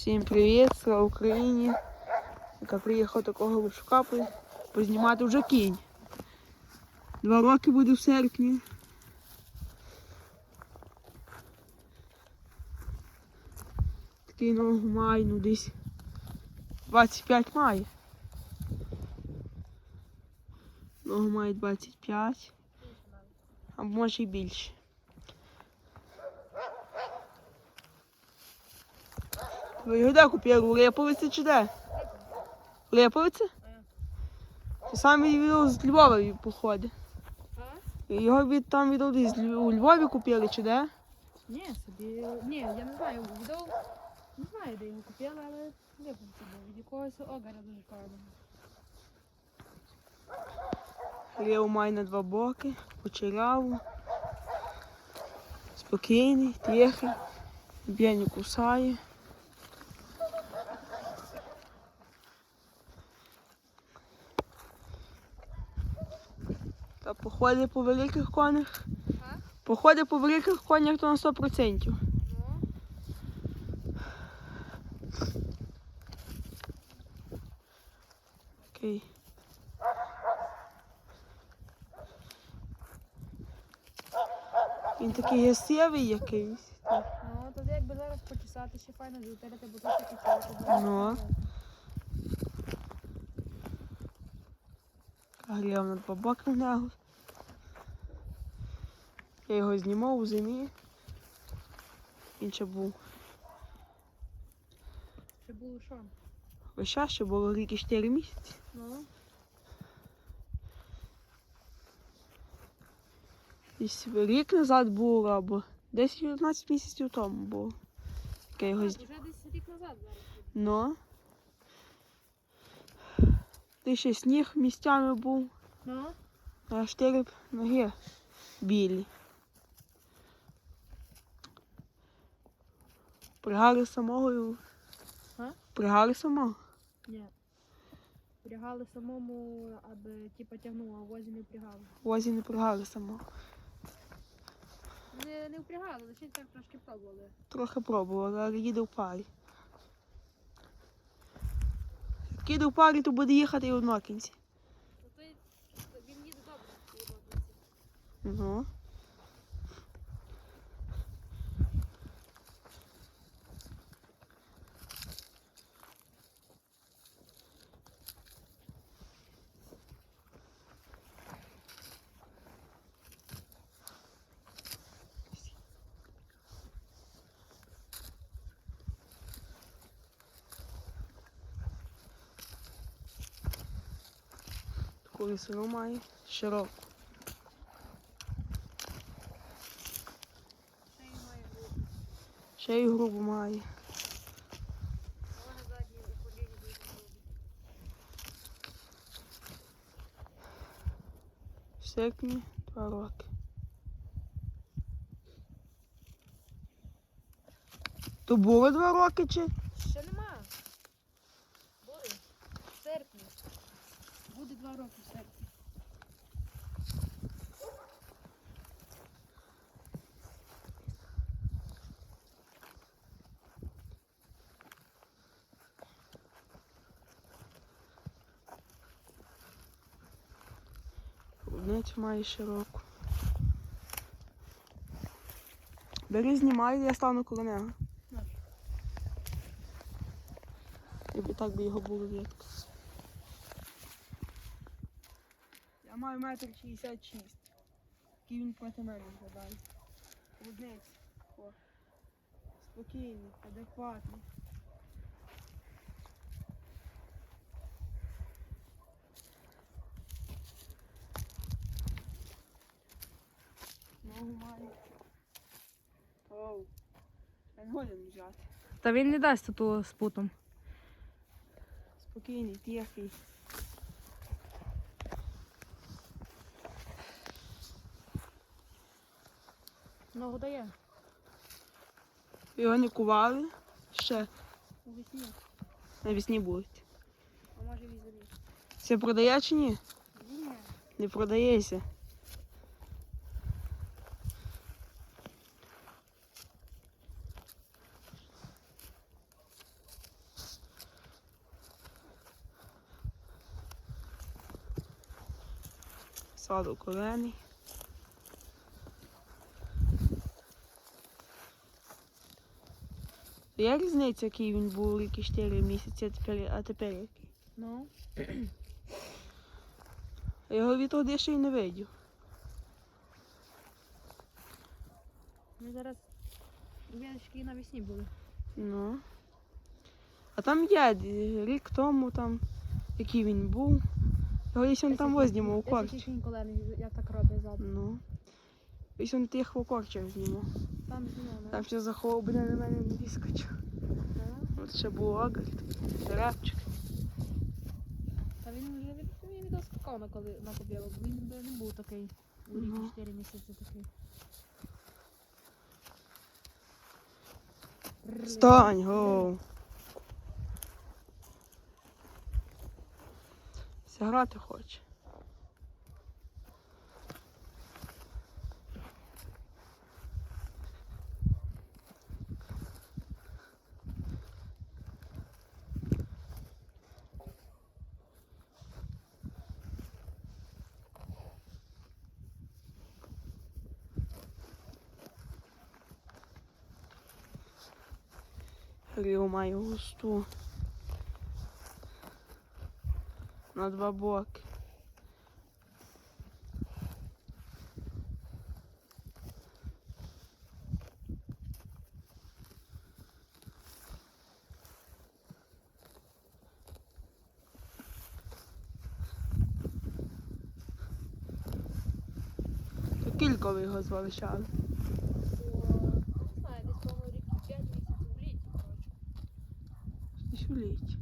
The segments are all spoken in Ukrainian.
Всім привіт, слава Україні. Яка приїхав такого Лучука по- познімати вже кінь. Два роки буде в серпні. Такий ногу має, ну десь 25 має. Ногу має 25. А може і більше. Ви його де купили? У Липовиці чи де? Липовиці? Ти сам відвів з Львова походить. Його від там від десь з у Львові купили чи де? Ні, собі. Ні, я не знаю, відео. Не знаю, де його купила, але випадку був. Від якогось огара дуже гарного. Лев має на два боки, кучеряву. Спокійний, тихий, б'є не кусає. Та походить по великих конях. А? Походить по великих конях то на 100%. Ну, Окей. Він такий ясивий якийсь. ну тоді якби зараз почесати, ще файно зутерти, бо тут такі тілки. Ну. Грів на два боки в нього. Я його знімав у зимі. Він ще був. Ще було що? Весь час ще було рік і 4 місяці. Ну, Десь рік назад було, або 10-11 місяців тому було. Я його вже десь рік назад зараз. Ну. Ти ще сніг місцями був. Ну, А чотири ноги білі. Пригали самого. А? Пригали самого. ні. Прягали самому, аби ті потягнуло, а возі не впрягали. Возі не пригали самого. Не, не впрягали, лише так трошки пробували. Трохи пробували, але їде в парі. Як їде в парі, то буде їхати і однокінці. Ну, то він їде добре, у водниці. Ну. Таку висину має широку. Ще й грубу має. Серпні два роки. То було два роки чи? Ще нема. Буде. В серпні. Буде два роки в серпні. Одницю має широку. Бери знімай, я стану коло нього. І так би його було рідко. Я маю метр 66. Який він проти мене виглядає. О. Спокійний, адекватний. Ногу має. Оу. Я не годен взяти. Та він не дасть тут з путом. Спокійний, тихий. Ногу дає. Його не кували ще. У весні. На весні будуть. А може візові. Це продає чи ні? Ні. Не продається. Саду колений. Є різниця, який він був і 4 місяці, а тепер, а тепер який? Ну, Я його відтоді ще й не видів. ми зараз віночки навесні були. Ну. А там д- рік тому, там, який він був. Його десь він там вознімав у колений, як так робить ззаду. Ну. Ось він тих у корчах знімав. Там знімав. Там ще буде на мене не вискочив. От ще був огард, репчик. Та він вже він відос скакав на коли на кобілок. Він би не був такий у рік Ну. 4 місяці такий. Стань, гоу. Зіграти хоче. Рів має. На два боки. Кілько ви його звалищали. Не знаю, десь того рік 5 місяців в літі, коротше. Десь.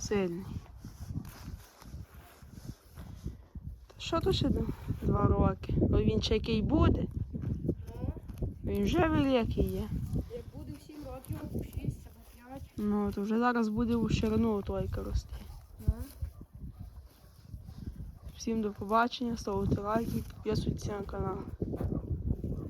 Сильний. Та що то ще два роки? Ну він ще який буде. Ну, Він вже великий є. як буде 7 років, 6 або 5. Ну, то вже зараз буде у ширину тройка рости. Всім до побачення, ставте лайки, підписуйтесь на канал.